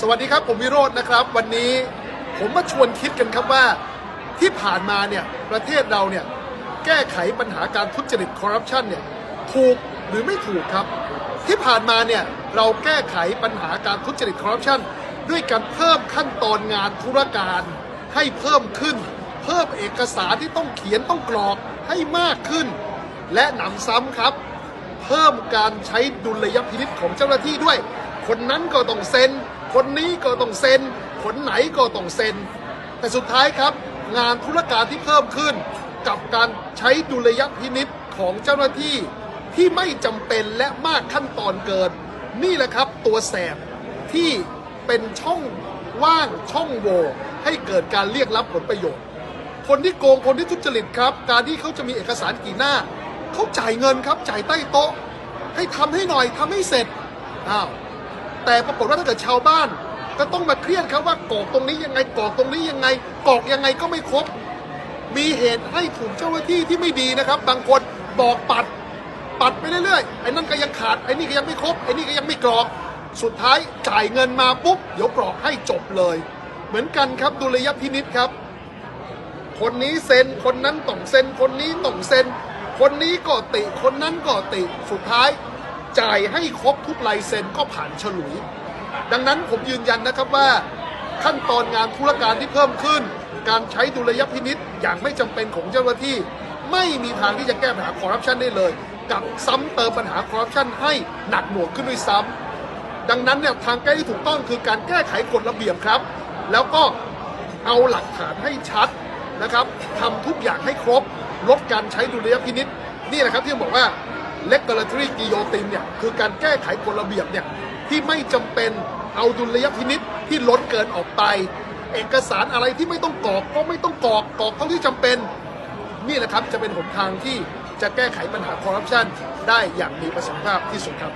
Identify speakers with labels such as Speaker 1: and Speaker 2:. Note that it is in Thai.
Speaker 1: สวัสดีครับผมวิโรจน์นะครับ วันนี้ผมมาชวนคิดกันครับว่าที่ผ่านมาเนี่ยประเทศเราเนี่ยแก้ไขปัญหาการทุจริตคอร์รัปชันเนี่ยถูกหรือไม่ถูกครับ ที่ผ่านมาเนี่ยเราแก้ไขปัญหาการทุจริตคอร์รัปชันด้วยการเพิ่มขั้นตอนงานธุรการให้เพิ่มขึ้น เพิ่มเอกสารที่ต้องเขียนต้องกรอกให้มากขึ้น และหนำซ้ำครับ เพิ่มการใช้ดุลยพินิษของเจ้าหน้าที่ด้วย คนนั้นก็ต้องเซ็น คนนี้ก็ต้องเซ็นคนไหนก็ต้องเซ็น แต่สุดท้ายครับ งานธุรการที่เพิ่มขึ้น กับการใช้ดุลยพินิษของเจ้าหน้าที่ที่ไม่จำเป็นและมากขั้นตอนเกิน นี่แหละครับตัวแสบที่เป็นช่องว่างช่องโหว่ให้เกิดการเรียกรับผลประโยชน์ คนที่โกงคนที่ทุจริตครับ การที่เขาจะมีเอกสารกี่หน้าเขาจ่ายเงินครับจ่ายใต้โต๊ะ ให้ทำให้หน่อยทำให้เสร็จอ้าว แต่ปรากฏว่าถ้าเกิดชาวบ้าน ก็ต้องมาเครียดครับว่ากรอกตรงนี้ยังไงกรอกตรงนี้ยังไงกรอกยังไงก็ไม่ครบ มีเหตุให้ถูกเจ้าหน้าที่ที่ไม่ดีนะครับ บางคนบอกปัด ปัดไปเรื่อยๆไอ้นั่นก็ยังขาดไอ้นี่ก็ยังไม่ครบไอ้นี่ก็ยังไม่กรอก สุดท้ายจ่ายเงินมาปุ๊บเดี๋ยวกรอกให้จบเลย เหมือนกันครับดุลยพินิษครับ คนนี้เซ็นคนนั้นต้องเซ็นคนนี้ต้องเซ็นคนนี้ก็ติคนนั้นก็ติสุดท้าย จ่ายให้ครบทุกลายเซ็นก็ผ่านฉลุย ดังนั้นผมยืนยันนะครับว่า ขั้นตอนงานธุรการที่เพิ่มขึ้น การใช้ดุลยพินิษอย่างไม่จำเป็นของเจ้าหน้าที่ ไม่มีทางที่จะแก้ปัญหาคอร์รัปชันได้เลย กับซ้ำเติมปัญหาคอร์รัปชันให้หนักหน่วงขึ้นด้วยซ้ำดังนั้นเนี่ยทางแก้ที่ถูกต้องคือการแก้ไขกฎระเบียบครับ แล้วก็เอาหลักฐานให้ชัดนะครับทำทุกอย่างให้ครบลดการใช้ดุลยพินิษนี่แหละครับที่บอกว่า regulatory guillotine เนี่ยคือการแก้ไขกฎระเบียบเนี่ยที่ไม่จำเป็นเอาดุลยพินิษที่ล้นเกินออกไป เอกสารอะไรที่ไม่ต้องกรอกก็ไม่ต้องกรอกกรอกเท่าที่จำเป็น นี่แหละครับจะเป็นหนทางที่จะแก้ไขปัญหาคอร์รัปชันได้อย่างมีประสิทธิภาพที่สุดครับ